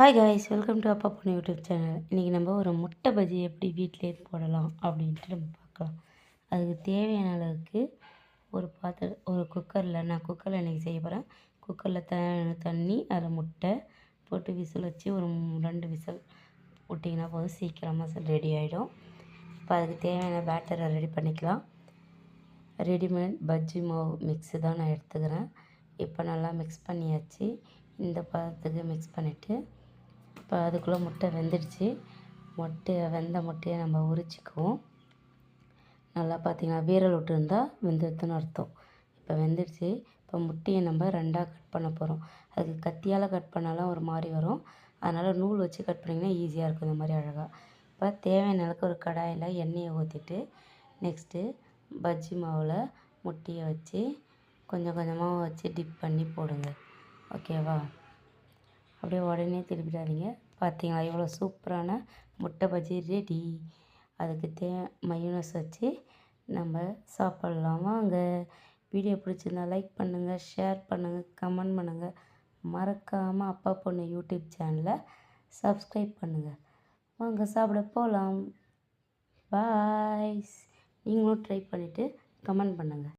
Hi guys welcome to அப்பா பொண்ணு YouTube channel இன்றைக்கி நம்ம ஒரு முட்டை பஜ்ஜி எப்படி வீட்டிலே போடலாம் அப்படின்ட்டு நம்ம பார்க்கலாம். அதுக்கு தேவையான அளவுக்கு ஒரு பாத்திர ஒரு குக்கரில் நான் குக்கரில் இன்றைக்கி செய்ய போகிறேன் குக்கரில் த தண்ணி அதில் முட்டை போட்டு விசில் வச்சு ஒரு ரெண்டு விசில் விட்டிங்கன்னா போதும். சீக்கிரமாக ரெடி ஆகிடும் இப்போ அதுக்கு தேவையான பேட்டரை ரெடி பண்ணிக்கலாம். ரெடிமேட் பஜ்ஜி மாவு மிக்ஸு தான் நான் எடுத்துக்கிறேன். இப்போ நல்லா மிக்ஸ் பண்ணியாச்சு. இந்த பதத்துக்கு மிக்ஸ் பண்ணிவிட்டு இப்போ அதுக்குள்ளே முட்டை வெந்துடுச்சு. முட்டையை வெந்த முட்டையை நம்ம உரிச்சிக்குவோம். நல்லா பார்த்திங்கன்னா வீரல் விட்டு இருந்தால் வெந்ததுன்னு அர்த்தம். இப்போ வெந்துடுச்சு. இப்போ முட்டையை நம்ம ரெண்டாக கட் பண்ண போகிறோம். அதுக்கு கத்தியால் கட் பண்ணாலும் ஒரு மாதிரி வரும். அதனால் நூல் வச்சு கட் பண்ணிங்கன்னா ஈஸியாக இருக்கும் இந்த மாதிரி அழகாக இப்போ தேவையான அளவுக்கு ஒரு கடாயில் எண்ணெயை ஊற்றிட்டு நெக்ஸ்ட்டு பஜ்ஜி மாவில் முட்டையை வச்சு கொஞ்சம் கொஞ்சமாக வச்சு டிப் பண்ணி போடுங்க. ஓகேவா அப்படியே உடனே திருப்பிடாதீங்க பார்த்தீங்களா இவ்வளோ சூப்பரான முட்டை பஜ்ஜி ரெடி அதுக்கு தே மயூனஸ் வச்சு நம்ம சாப்பிட்லாம். வாங்க. வீடியோ பிடிச்சிருந்தா லைக் பண்ணுங்கள் ஷேர் பண்ணுங்கள் கமெண்ட் பண்ணுங்கள் மறக்காமல் அப்பா பொண்ணு யூடியூப் சேனலை சப்ஸ்கிரைப் பண்ணுங்கள் வாங்க சாப்பிட போகலாம் பாய்ஸ் நீங்களும் ட்ரை பண்ணிவிட்டு கமெண்ட் பண்ணுங்கள்